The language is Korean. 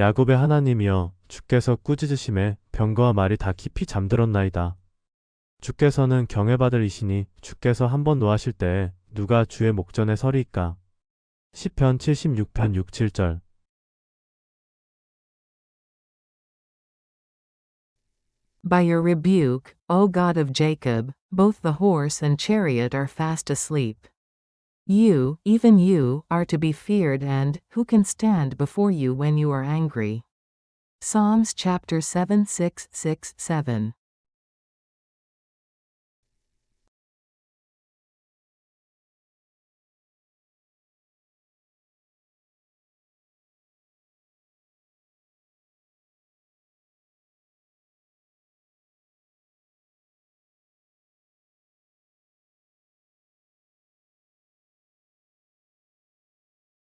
야곱의 하나님이여 주께서 꾸짖으심에 병거와 말이 다 깊이 잠들었나이다. 주께서는 경외받을 이시니 주께서 한 번 노하실 때에 누가 주의 목전에 서리이까. 시편 76편 6, 7절 By your rebuke, O God of Jacob, both the horse and chariot are fast asleep. You, even you, are to be feared and, who can stand before you when you are angry? Psalms chapter 7 6 6 7